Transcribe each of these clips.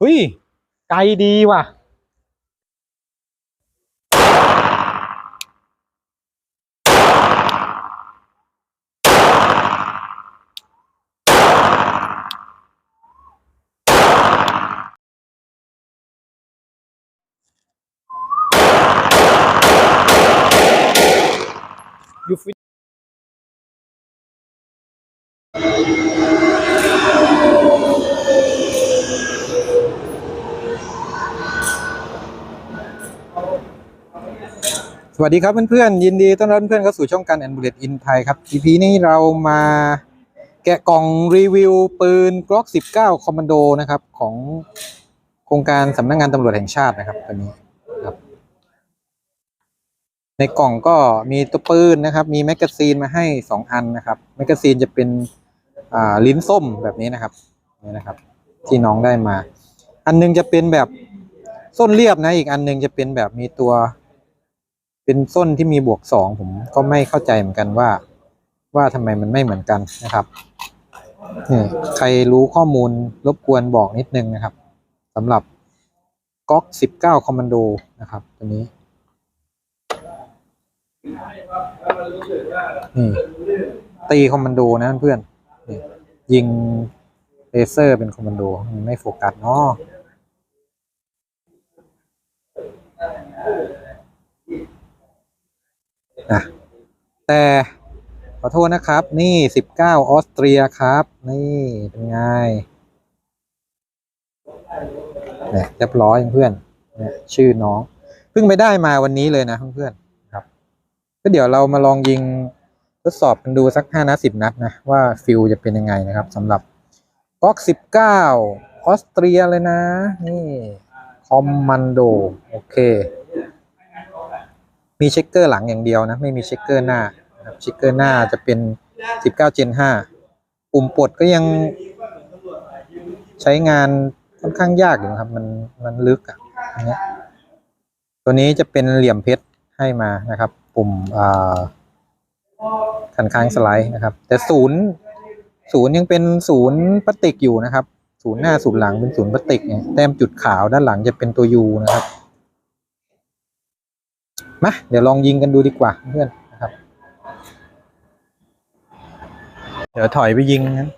เฮ้ยไกลดีว่ะยู สวัสดีครับเพื่อนๆยินดีต้อนรับเพื่อนเข้าสู่ช่องการแอนบูเลตอินไทยครับ EP นี้เรามาแกะกล่องรีวิวปืน Glock 19 Commando นะครับ ของโครงการสำนักงงานตำรวจแห่งชาตินะครับตัวนี้ครับ ในกล่องก็มีตัวปืนนะครับ มีแมกกาซีนมาให้ 2 อันนะครับแมกกาซีนจะเป็นอ่าลิ้นส้มแบบนี้นะครับนี่นะครับ ที่น้องได้มา อันหนึงจะเป็นแบบส้นเรียบนะอีกอันหนึงจะเป็นแบบมีตัว เป็นส้นที่มีบวกสองผมก็ไม่เข้าใจเหมือนกันว่า ว่าทำไมมันไม่เหมือนกันนะครับนี่ใครรู้ข้อมูลรบกวนบอกนิดนึงนะครับสำหรับก๊อกสิบเก้าคอมมานโดนะครับ ตัวนี้นี่ตีคอมมานโดนะเพื่อนยิงเลเซอร์เป็นคอมมานโดมันไม่โฟกัสเนาะ นะแต่ขอโทษนะครับ นี่สิบเก้าออสเตรียครับ นี่เป็นไงเนี่ยเรียบร้อยเพื่อนเนี่ยชื่อน้อง เพิ่งไปได้มาวันนี้เลยนะเพื่อนครับ ก็เดี๋ยวเรามาลองยิงทดสอบกันดูสักห้านัดสิบนัดนะว่าฟิลจะเป็นยังไงนะครับสำหรับก๊อกสิบเก้าออสเตรียเลยนะ นี่ คอมมานโด โอเค มีเช็คเกอร์หลังอย่างเดียวนะ ไม่มีเช็คเกอร์หน้าเช็คเกอร์หน้าจะเป็น 19 Gen 5 ปุ่มปลดก็ยังใช้งานค่อนข้างยากอยู่นะครับมันมันลึกอะอันนี้ตัวนี้จะเป็นเหลี่ยมเพชรให้มานะครับ ปุ่มอ่าคันค้างสไลด์นะครับ แต่ศูนย์ศูนย์ยังเป็นศูนย์พลาสติกอยู่นะครับ ศูนย์หน้าศูนย์หลังเป็นศูนย์พลาสติกเนี่ยแต้มจุดขาวด้านหลังจะเป็นตัวยูนะครับ มาเดี๋ยวลองยิงกันดูดีกว่าเพื่อนนะครับ เดี๋ยวถอยไปยิงนะ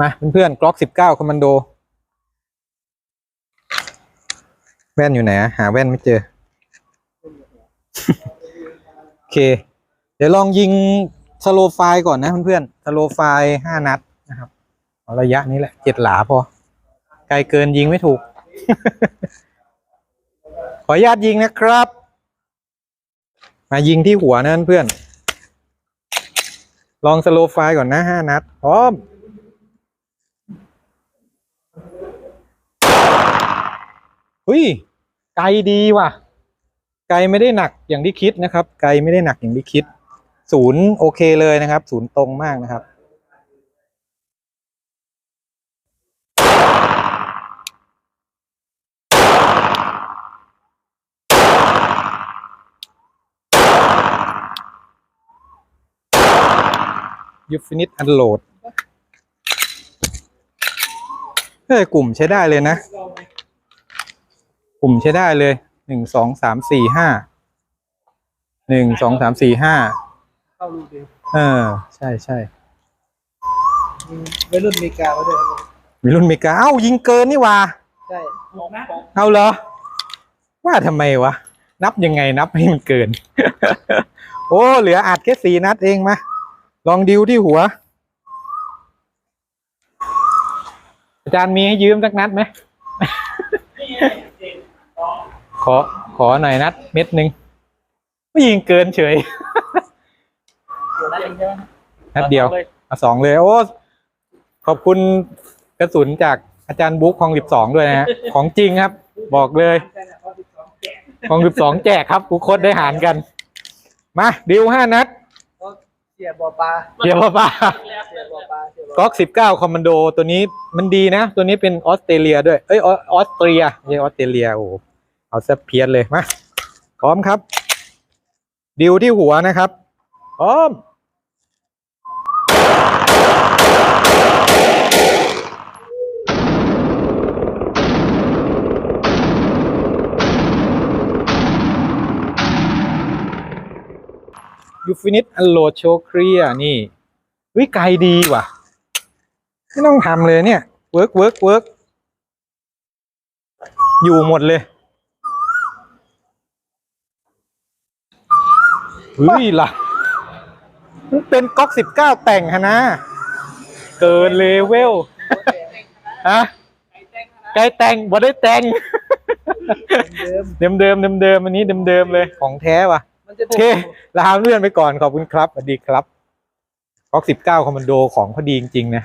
มาเพื่อนๆกล็อกสิบเก้าคอมมานโด แว่นอยู่ไหนหาแว่นไม่เจอ โอเค เดี๋ยวลองยิงสโลไฟล์ก่อนนะเพื่อนๆสโลไฟล์ห้านัดนะครับระยะนี้แหละเจ็ดหลาพอ ไกลเกินยิงไม่ถูก ขออนุญาตยิงนะครับ มายิงที่หัวนะเพื่อน ลองสโลว์ไฟก่อนนะห้านัด พร้อม อุ้ย ไกลดีว่ะ ไกลไม่ได้หนักอย่างที่คิดนะครับ ไกลไม่ได้หนักอย่างที่คิด ศูนย์โอเคเลยนะครับ ศูนย์ตรงมากนะครับ ยูฟินิตอันโหลดเฮ้ยกลุ่มใช้ได้เลยนะ กลุ่มใช้ได้เลยหนึ่งสองสามสี่ห้าหนึ่งสองสามสี่ห้าเข้ารูเดียวเออ ใช่ใช่มีวัยรุ่นอเมริกามาด้วยครับมีรุ่นเมกาเอ้ายิงเกินนี่หว่าใช่หกนะเอาเหรอ ว่าทำไมวะ นับยังไงนับให้มันเกิน โอ้ เหลืออัดแค่สี่นัดเองมา ลองดิวที่หัว อาจารย์มีให้ยืมสักนัดไหม ขอขอหน่อยนัดเม็ดหนึ่งไม่ยิงเกินเฉย นัดเดียวเอาสองเลย โอ้ ขอบคุณกระสุนจากอาจารย์บุ๊คของสิบสองด้วยนะฮะ ของจริงครับ บอกเลย ของสิบสองแจกครับกูโคตรได้หารกัน มาดิวห้านัด เสียบ่อปลาเดี๋ยวป้าเสียบ่อปลาเสียบ่อก๊อกสิบเก้าคอมมานโดตัวนี้มันดีนะ ตัวนี้เป็นออสเตรเลียด้วยเอ้ยออออสเตรียไม่ใช่ออสเตรเลียโอ้โหเอาซะเพี้ยนเลยมาพร้อมครับ ดิวที่หัวนะครับ พร้อม ยูฟินิ h อันโหลดโชว์เคลียนี่วิไกลดีว่ะ ไม่ต้องทำเลยเนี่ยเวิร์กเวิร์กเวิร์กอยู่หมดเลยเฮ้ยล่ะ มันเป็นก๊อกสิบเก้าแต่งฮะนะ เกินเลเวลฮะไกลแต่งบ่ได้แต่ง เดิมเดิมเดิมเดิมเดิมๆอันนี้เดิมเดิมๆเลยของแท้ว่ะมันจะ โอเคลาเลื่อนไปก่อนขอบคุณครับสวัสดีครับก๊อกสิบเก้าคอมมานโดของพอดีจริงๆนะ